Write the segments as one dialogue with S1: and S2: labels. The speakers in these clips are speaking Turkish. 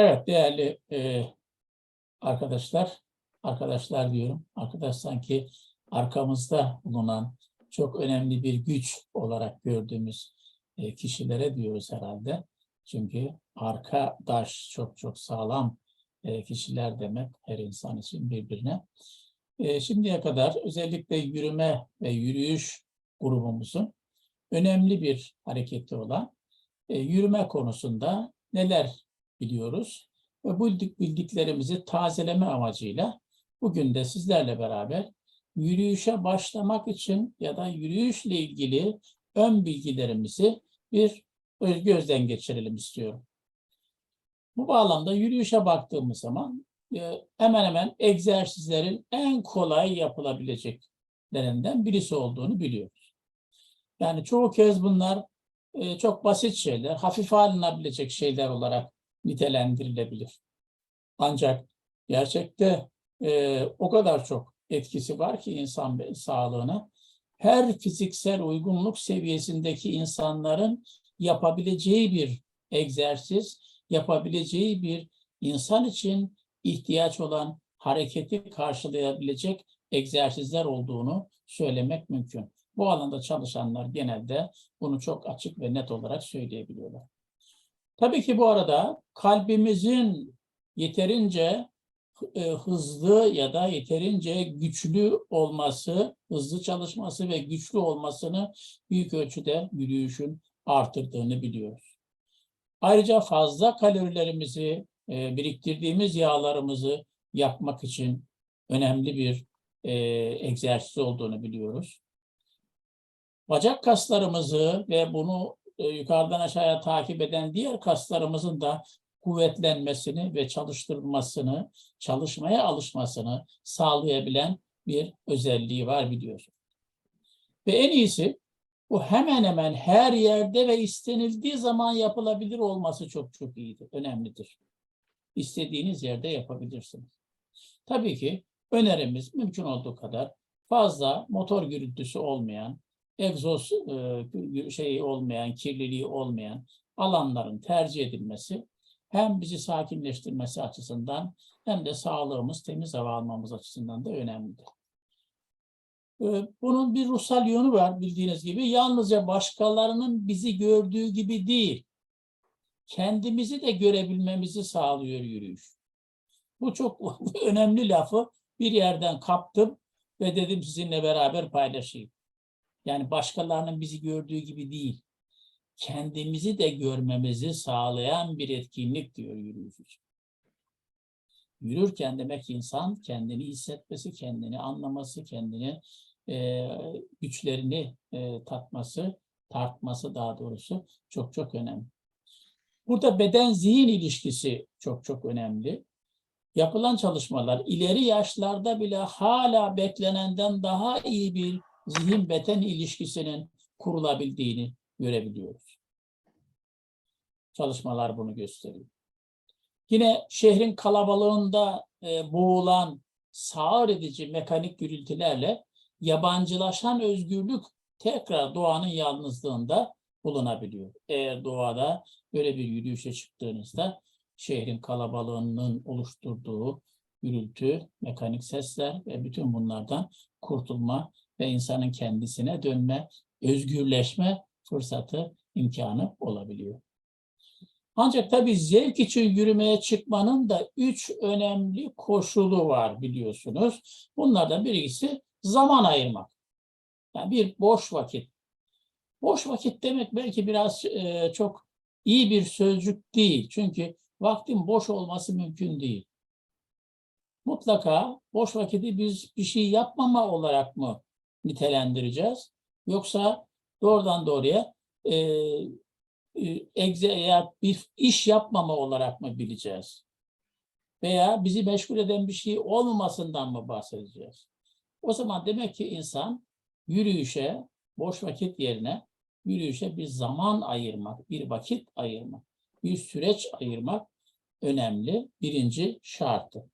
S1: Evet değerli e, arkadaşlar, arkadaşlar diyorum. Arkadaş sanki arkamızda bulunan çok önemli bir güç olarak gördüğümüz e, kişilere diyoruz herhalde. Çünkü arkadaş çok çok sağlam e, kişiler demek her insan için birbirine. E, şimdiye kadar özellikle yürüme ve yürüyüş grubumuzun önemli bir hareketi olan e, yürüme konusunda neler biliyoruz ve bu bildik- bildiklerimizi tazeleme amacıyla bugün de sizlerle beraber yürüyüşe başlamak için ya da yürüyüşle ilgili ön bilgilerimizi bir öz- gözden geçirelim istiyorum. Bu bağlamda yürüyüşe baktığımız zaman e, hemen hemen egzersizlerin en kolay yapılabileceklerinden birisi olduğunu biliyoruz. Yani çoğu kez bunlar e, çok basit şeyler, hafife alınabilecek şeyler olarak nitelendirilebilir. Ancak gerçekte e, o kadar çok etkisi var ki insan sağlığına. Her fiziksel uygunluk seviyesindeki insanların yapabileceği bir egzersiz, yapabileceği bir insan için ihtiyaç olan hareketi karşılayabilecek egzersizler olduğunu söylemek mümkün. Bu alanda çalışanlar genelde bunu çok açık ve net olarak söyleyebiliyorlar. Tabii ki bu arada kalbimizin yeterince e, hızlı ya da yeterince güçlü olması, hızlı çalışması ve güçlü olmasını büyük ölçüde yürüyüşün artırdığını biliyoruz. Ayrıca fazla kalorilerimizi, e, biriktirdiğimiz yağlarımızı yakmak için önemli bir e, egzersiz olduğunu biliyoruz. Bacak kaslarımızı ve bunu e, yukarıdan aşağıya takip eden diğer kaslarımızın da kuvvetlenmesini ve çalıştırılmasını, çalışmaya alışmasını sağlayabilen bir özelliği var biliyorsun. Ve en iyisi bu hemen hemen her yerde ve istenildiği zaman yapılabilir olması çok çok iyidir, önemlidir. İstediğiniz yerde yapabilirsiniz. Tabii ki önerimiz mümkün olduğu kadar fazla motor gürültüsü olmayan, egzoz e, şeyi olmayan, kirliliği olmayan alanların tercih edilmesi hem bizi sakinleştirmesi açısından hem de sağlığımız, temiz hava almamız açısından da önemlidir. Bunun bir ruhsal yönü var bildiğiniz gibi. Yalnızca başkalarının bizi gördüğü gibi değil, kendimizi de görebilmemizi sağlıyor yürüyüş. Bu çok önemli lafı bir yerden kaptım ve dedim sizinle beraber paylaşayım. Yani başkalarının bizi gördüğü gibi değil, kendimizi de görmemizi sağlayan bir etkinlik diyor yürüyüş. Yürürken demek insan kendini hissetmesi, kendini anlaması, kendini e, güçlerini e, tatması, tartması daha doğrusu çok çok önemli. Burada beden-zihin ilişkisi çok çok önemli. Yapılan çalışmalar ileri yaşlarda bile hala beklenenden daha iyi bir zihin beden ilişkisinin kurulabildiğini görebiliyoruz. Çalışmalar bunu gösteriyor. Yine şehrin kalabalığında e, boğulan sağır edici mekanik gürültülerle yabancılaşan özgürlük tekrar doğanın yalnızlığında bulunabiliyor. Eğer doğada böyle bir yürüyüşe çıktığınızda şehrin kalabalığının oluşturduğu gürültü, mekanik sesler ve bütün bunlardan kurtulma ve insanın kendisine dönme, özgürleşme fırsatı, imkanı olabiliyor. Ancak tabii zevk için yürümeye çıkmanın da üç önemli koşulu var biliyorsunuz. Bunlardan birincisi zaman ayırmak. Yani bir boş vakit. Boş vakit demek belki biraz e, çok iyi bir sözcük değil. Çünkü vaktin boş olması mümkün değil. Mutlaka boş vakiti biz bir şey yapmama olarak mı nitelendireceğiz? Yoksa doğrudan doğruya e, e, egze veya bir iş yapmama olarak mı bileceğiz? Veya bizi meşgul eden bir şey olmamasından mı bahsedeceğiz? O zaman demek ki insan yürüyüşe, boş vakit yerine yürüyüşe bir zaman ayırmak, bir vakit ayırmak, bir süreç ayırmak önemli birinci şartı.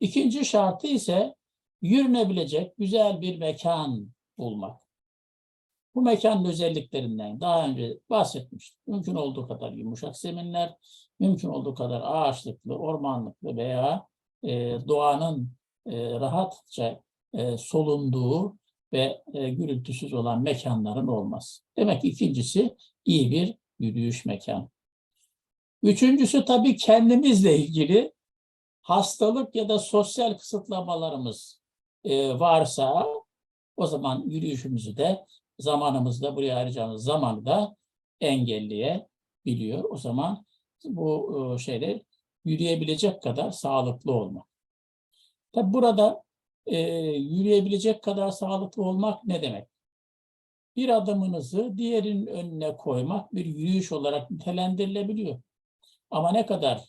S1: İkinci şartı ise yürünebilecek güzel bir mekan bulmak. Bu mekanın özelliklerinden daha önce bahsetmiştim. Mümkün olduğu kadar yumuşak zeminler, mümkün olduğu kadar ağaçlıklı, ormanlıklı veya e, doğanın e, rahatça e, solunduğu ve e, gürültüsüz olan mekanların olması. Demek ki ikincisi iyi bir yürüyüş mekanı. Üçüncüsü tabii kendimizle ilgili hastalık ya da sosyal kısıtlamalarımız e, varsa o zaman yürüyüşümüzü de zamanımızda buraya ayıracağımız zamanı da engelleyebiliyor. O zaman bu e, şeyler yürüyebilecek kadar sağlıklı olmak. Tabi burada e, yürüyebilecek kadar sağlıklı olmak ne demek? Bir adımınızı diğerinin önüne koymak bir yürüyüş olarak nitelendirilebiliyor. Ama ne kadar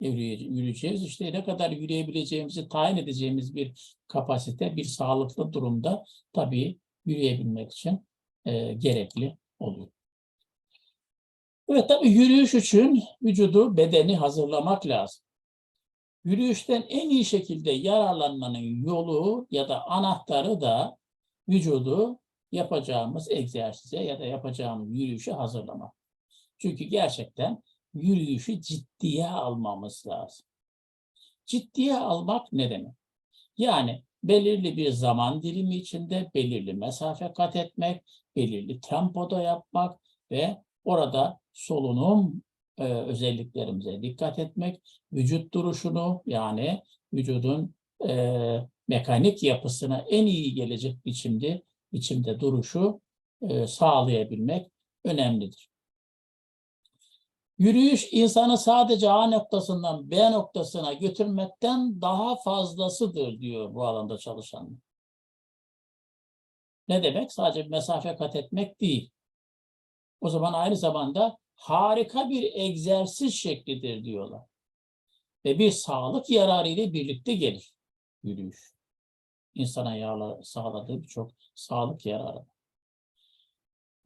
S1: yürüyeceğiz? İşte ne kadar yürüyebileceğimizi tayin edeceğimiz bir kapasite, bir sağlıklı durumda tabii yürüyebilmek için e, gerekli oluyor. Evet tabii yürüyüş için vücudu, bedeni hazırlamak lazım. Yürüyüşten en iyi şekilde yararlanmanın yolu ya da anahtarı da vücudu yapacağımız egzersize ya da yapacağımız yürüyüşe hazırlamak. Çünkü gerçekten yürüyüşü ciddiye almamız lazım. Ciddiye almak ne demek? Yani belirli bir zaman dilimi içinde belirli mesafe kat etmek, belirli tempoda yapmak ve orada solunum e, özelliklerimize dikkat etmek, vücut duruşunu yani vücudun e, mekanik yapısına en iyi gelecek biçimde biçimde duruşu e, sağlayabilmek önemlidir. Yürüyüş insanı sadece A noktasından B noktasına götürmekten daha fazlasıdır diyor bu alanda çalışanlar. Ne demek? Sadece mesafe kat etmek değil. O zaman aynı zamanda harika bir egzersiz şeklidir diyorlar. Ve bir sağlık yararı ile birlikte gelir yürüyüş. İnsana sağladığı birçok sağlık yararı.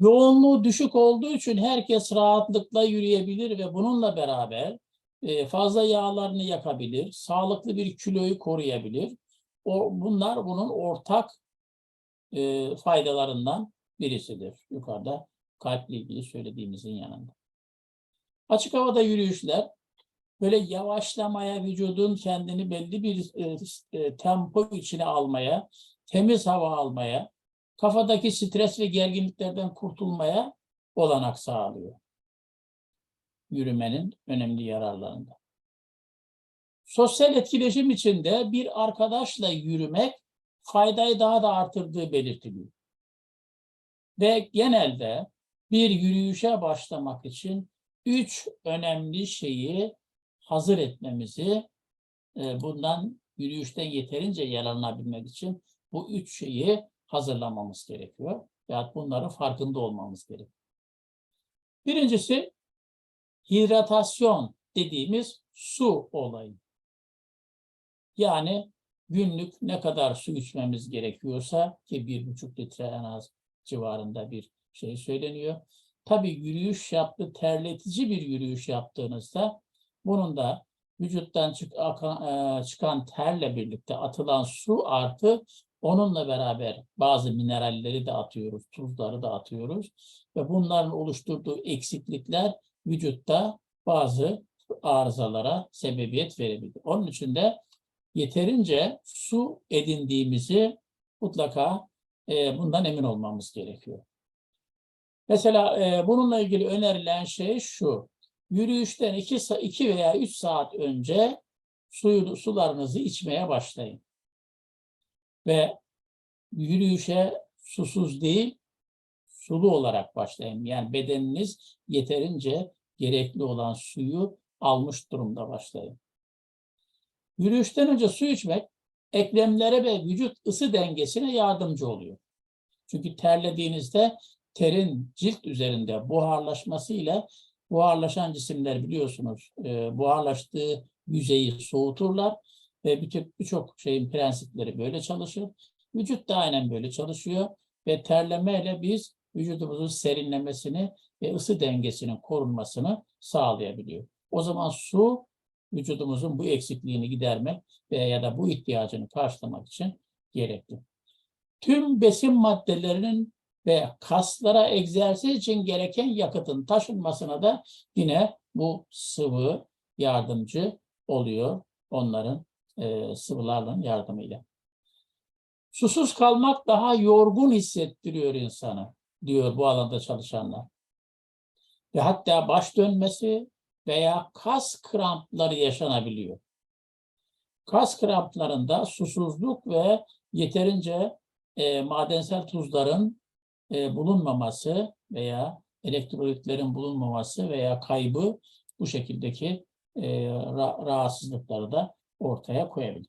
S1: Yoğunluğu düşük olduğu için herkes rahatlıkla yürüyebilir ve bununla beraber e, fazla yağlarını yakabilir, sağlıklı bir kiloyu koruyabilir. O, bunlar bunun ortak e, faydalarından birisidir. Yukarıda kalple ilgili söylediğimizin yanında. Açık havada yürüyüşler böyle yavaşlamaya, vücudun kendini belli bir e, tempo içine almaya, temiz hava almaya, kafadaki stres ve gerginliklerden kurtulmaya olanak sağlıyor. Yürümenin önemli yararlarında. Sosyal etkileşim içinde bir arkadaşla yürümek faydayı daha da artırdığı belirtiliyor. Ve genelde bir yürüyüşe başlamak için üç önemli şeyi hazır etmemizi, e, bundan yürüyüşten yeterince yararlanabilmek için bu üç şeyi hazırlamamız gerekiyor. Ya bunların farkında olmamız gerekiyor. Birincisi hidratasyon dediğimiz su olayı. Yani günlük ne kadar su içmemiz gerekiyorsa ki bir buçuk litre en az civarında bir şey söyleniyor. Tabii yürüyüş yaptı, terletici bir yürüyüş yaptığınızda bunun da vücuttan çıkan terle birlikte atılan su artı onunla beraber bazı mineralleri de atıyoruz, tuzları da atıyoruz ve bunların oluşturduğu eksiklikler vücutta bazı arızalara sebebiyet verebilir. Onun için de yeterince su edindiğimizi mutlaka e, bundan emin olmamız gerekiyor. Mesela e, bununla ilgili önerilen şey şu. Yürüyüşten 2 iki veya 3 saat önce suyu, sularınızı içmeye başlayın. Ve yürüyüşe susuz değil, sulu olarak başlayın. Yani bedeniniz yeterince gerekli olan suyu almış durumda başlayın. Yürüyüşten önce su içmek eklemlere ve vücut ısı dengesine yardımcı oluyor. Çünkü terlediğinizde terin cilt üzerinde buharlaşmasıyla buharlaşan cisimler biliyorsunuz buharlaştığı yüzeyi soğuturlar ve birçok şeyin prensipleri böyle çalışır. Vücut da aynen böyle çalışıyor ve terlemeyle biz vücudumuzun serinlemesini ve ısı dengesinin korunmasını sağlayabiliyor. O zaman su vücudumuzun bu eksikliğini gidermek veya ya da bu ihtiyacını karşılamak için gerekli. Tüm besin maddelerinin ve kaslara egzersiz için gereken yakıtın taşınmasına da yine bu sıvı yardımcı oluyor onların e, sıvılarla yardımıyla. Susuz kalmak daha yorgun hissettiriyor insanı diyor bu alanda çalışanlar. Ve hatta baş dönmesi veya kas krampları yaşanabiliyor. Kas kramplarında susuzluk ve yeterince e, madensel tuzların e, bulunmaması veya elektrolitlerin bulunmaması veya kaybı bu şekildeki e, ra- rahatsızlıkları da ortaya koyabilir.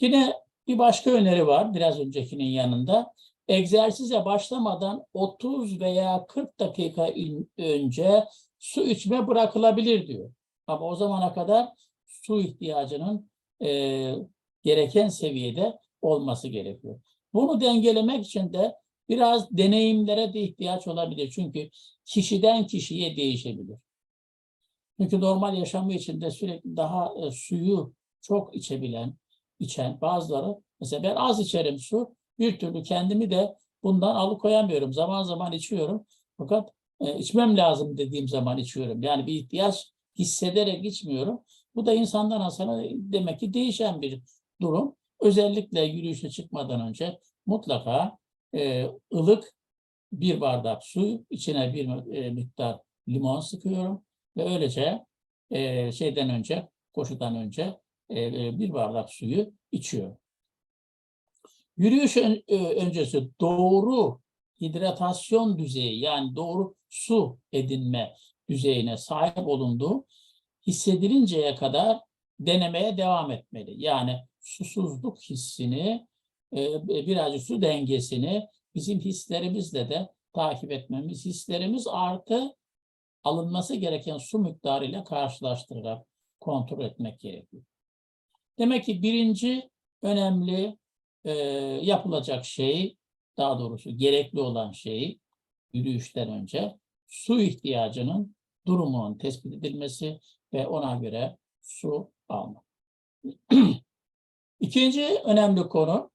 S1: Yine bir başka öneri var biraz öncekinin yanında. Egzersize başlamadan 30 veya 40 dakika önce su içme bırakılabilir diyor. Ama o zamana kadar su ihtiyacının e, gereken seviyede olması gerekiyor. Bunu dengelemek için de biraz deneyimlere de ihtiyaç olabilir. Çünkü kişiden kişiye değişebilir. Çünkü normal yaşamı içinde sürekli daha e, suyu çok içebilen, içen bazıları mesela ben az içerim su bir türlü kendimi de bundan alıkoyamıyorum. Zaman zaman içiyorum fakat e, içmem lazım dediğim zaman içiyorum. Yani bir ihtiyaç hissederek içmiyorum. Bu da insandan insana demek ki değişen bir durum. Özellikle yürüyüşe çıkmadan önce mutlaka e, ılık bir bardak su içine bir e, miktar limon sıkıyorum ve öylece e, şeyden önce koşudan önce e, e, bir bardak suyu içiyorum. Yürüyüş ön- e, öncesi doğru hidratasyon düzeyi yani doğru su edinme düzeyine sahip olunduğu hissedilinceye kadar denemeye devam etmeli. Yani susuzluk hissini, e, birazcık su dengesini bizim hislerimizle de takip etmemiz, hislerimiz artı alınması gereken su miktarıyla karşılaştırarak kontrol etmek gerekiyor. Demek ki birinci önemli e, yapılacak şey, daha doğrusu gerekli olan şey yürüyüşten önce su ihtiyacının durumunun tespit edilmesi ve ona göre su almak. İkinci önemli konu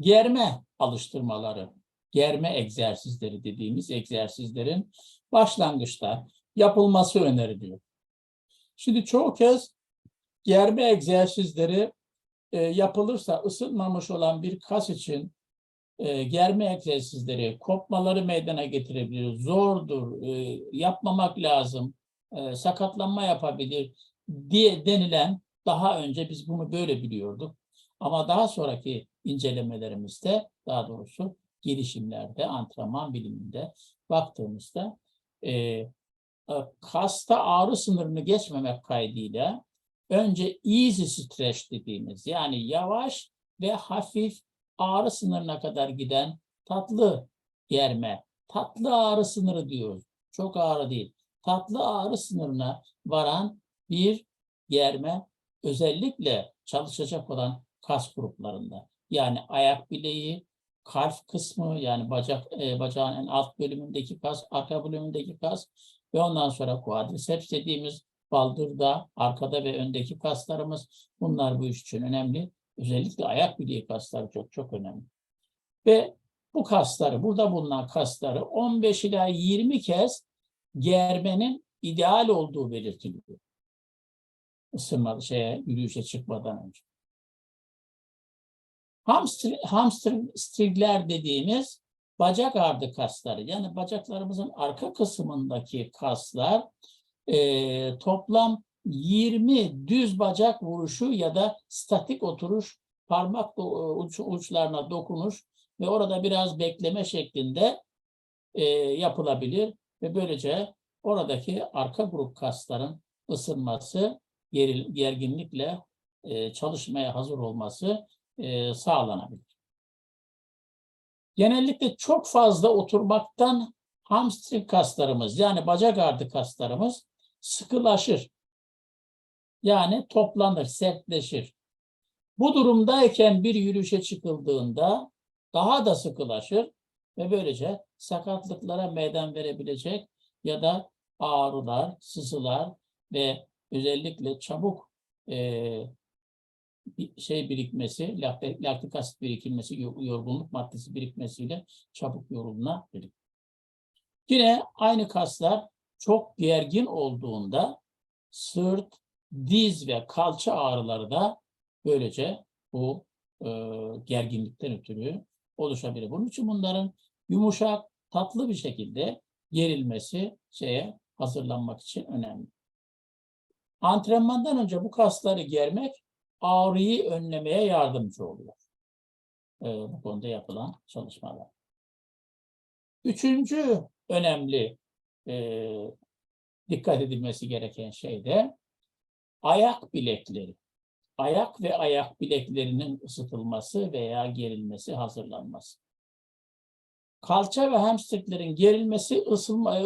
S1: germe alıştırmaları, germe egzersizleri dediğimiz egzersizlerin başlangıçta yapılması öneriliyor. Şimdi çoğu kez germe egzersizleri e, yapılırsa ısınmamış olan bir kas için e, germe egzersizleri kopmaları meydana getirebilir, zordur, e, yapmamak lazım, e, sakatlanma yapabilir diye denilen daha önce biz bunu böyle biliyorduk. Ama daha sonraki incelemelerimizde, daha doğrusu gelişimlerde, antrenman biliminde baktığımızda e, e, kasta ağrı sınırını geçmemek kaydıyla önce easy stretch dediğimiz yani yavaş ve hafif ağrı sınırına kadar giden tatlı germe, tatlı ağrı sınırı diyoruz. Çok ağrı değil. Tatlı ağrı sınırına varan bir germe özellikle çalışacak olan kas gruplarında. Yani ayak bileği, kalf kısmı yani bacak e, bacağın en alt bölümündeki kas, arka bölümündeki kas ve ondan sonra quadriceps dediğimiz baldırda, arkada ve öndeki kaslarımız bunlar bu iş için önemli. Özellikle ayak bileği kasları çok çok önemli. Ve bu kasları, burada bulunan kasları 15 ila 20 kez germenin ideal olduğu belirtiliyor. Isınma şeye, yürüyüşe çıkmadan önce. Hamstring, hamstringler dediğimiz bacak ardı kasları. Yani bacaklarımızın arka kısmındaki kaslar e, toplam 20 düz bacak vuruşu ya da statik oturuş parmak do- uç, uçlarına dokunuş ve orada biraz bekleme şeklinde e, yapılabilir ve böylece oradaki arka grup kasların ısınması, geril, gerginlikle e, çalışmaya hazır olması e, sağlanabilir. Genellikle çok fazla oturmaktan hamstring kaslarımız yani bacak ardı kaslarımız sıkılaşır. Yani toplanır, sertleşir. Bu durumdayken bir yürüyüşe çıkıldığında daha da sıkılaşır ve böylece sakatlıklara meydan verebilecek ya da ağrılar, sızılar ve özellikle çabuk e, şey birikmesi, laktik, asit birikilmesi, yo- yorgunluk maddesi birikmesiyle çabuk yorulunabilir. Yine aynı kaslar çok gergin olduğunda sırt, diz ve kalça ağrıları da böylece bu e, gerginlikten ötürü oluşabilir. Bunun için bunların yumuşak, tatlı bir şekilde gerilmesi şeye hazırlanmak için önemli. Antrenmandan önce bu kasları germek ağrıyı önlemeye yardımcı oluyor. Ee, bu konuda yapılan çalışmalar. Üçüncü önemli e, dikkat edilmesi gereken şey de ayak bilekleri. Ayak ve ayak bileklerinin ısıtılması veya gerilmesi, hazırlanması. Kalça ve hamstringlerin gerilmesi,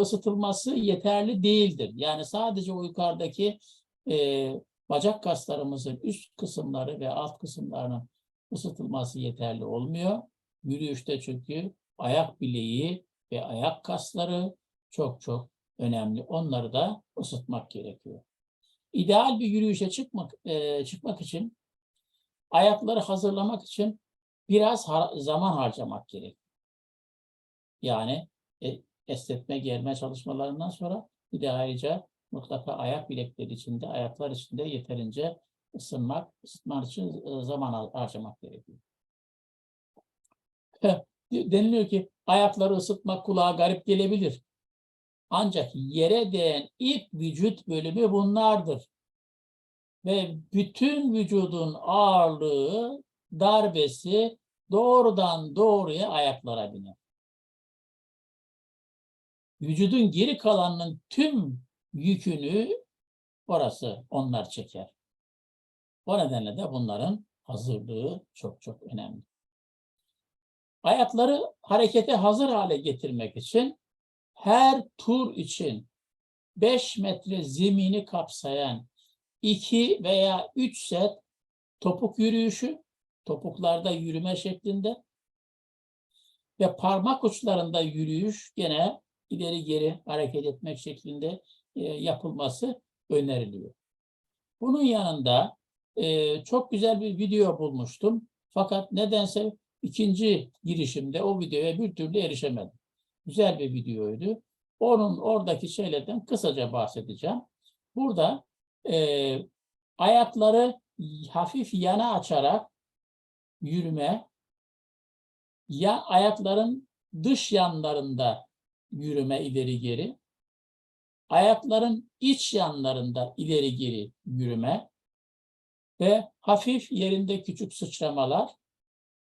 S1: ısıtılması yeterli değildir. Yani sadece o yukarıdaki e, bacak kaslarımızın üst kısımları ve alt kısımlarının ısıtılması yeterli olmuyor. Yürüyüşte çünkü ayak bileği ve ayak kasları çok çok önemli. Onları da ısıtmak gerekiyor. İdeal bir yürüyüşe çıkmak e, çıkmak için ayakları hazırlamak için biraz har- zaman harcamak gerekiyor. Yani e, esnetme germe çalışmalarından sonra bir mutlaka ayak bilekleri içinde, ayaklar içinde yeterince ısınmak, ısıtmak için e, zaman har- harcamak gerekiyor. Deniliyor ki ayakları ısıtmak kulağa garip gelebilir. Ancak yere değen ilk vücut bölümü bunlardır. Ve bütün vücudun ağırlığı, darbesi doğrudan doğruya ayaklara biner. Vücudun geri kalanının tüm yükünü orası onlar çeker. O nedenle de bunların hazırlığı çok çok önemli. Ayakları harekete hazır hale getirmek için her tur için 5 metre zemini kapsayan 2 veya 3 set topuk yürüyüşü, topuklarda yürüme şeklinde ve parmak uçlarında yürüyüş gene ileri geri hareket etmek şeklinde yapılması öneriliyor. Bunun yanında e, çok güzel bir video bulmuştum. Fakat nedense ikinci girişimde o videoya bir türlü erişemedim. Güzel bir videoydu. Onun oradaki şeylerden kısaca bahsedeceğim. Burada e, ayakları hafif yana açarak yürüme, ya ayakların dış yanlarında yürüme ileri geri, ayakların iç yanlarında ileri geri yürüme ve hafif yerinde küçük sıçramalar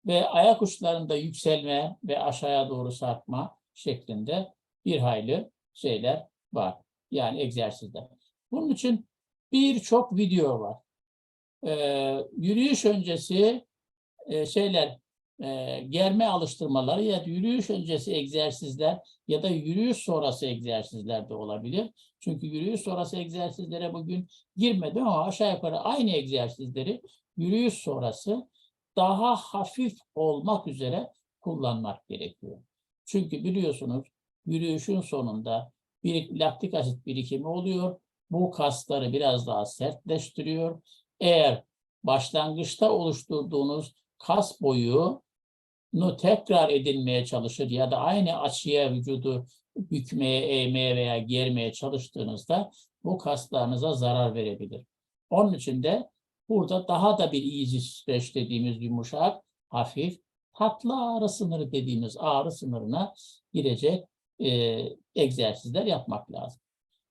S1: ve ayak uçlarında yükselme ve aşağıya doğru sarkma şeklinde bir hayli şeyler var. Yani egzersizler. Bunun için birçok video var. Ee, yürüyüş öncesi e, şeyler e, germe alıştırmaları ya da yürüyüş öncesi egzersizler ya da yürüyüş sonrası egzersizler de olabilir. Çünkü yürüyüş sonrası egzersizlere bugün girmedim ama aşağı yukarı aynı egzersizleri yürüyüş sonrası daha hafif olmak üzere kullanmak gerekiyor. Çünkü biliyorsunuz yürüyüşün sonunda bir laktik asit birikimi oluyor. Bu kasları biraz daha sertleştiriyor. Eğer başlangıçta oluşturduğunuz kas boyunu tekrar edilmeye çalışır ya da aynı açıya vücudu bükmeye, eğmeye veya germeye çalıştığınızda bu kaslarınıza zarar verebilir. Onun için de burada daha da bir easy stretch dediğimiz yumuşak, hafif, tatlı ağrı sınırı dediğimiz ağrı sınırına girecek e, egzersizler yapmak lazım.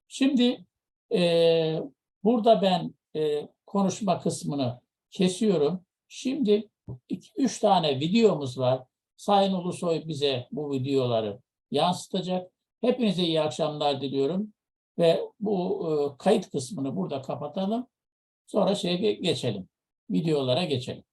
S1: Şimdi e, burada ben e, konuşma kısmını kesiyorum. Şimdi iki, üç tane videomuz var. Sayın Ulusoy bize bu videoları yansıtacak. Hepinize iyi akşamlar diliyorum. Ve bu e, kayıt kısmını burada kapatalım. Sonra şeye ge- geçelim. Videolara geçelim.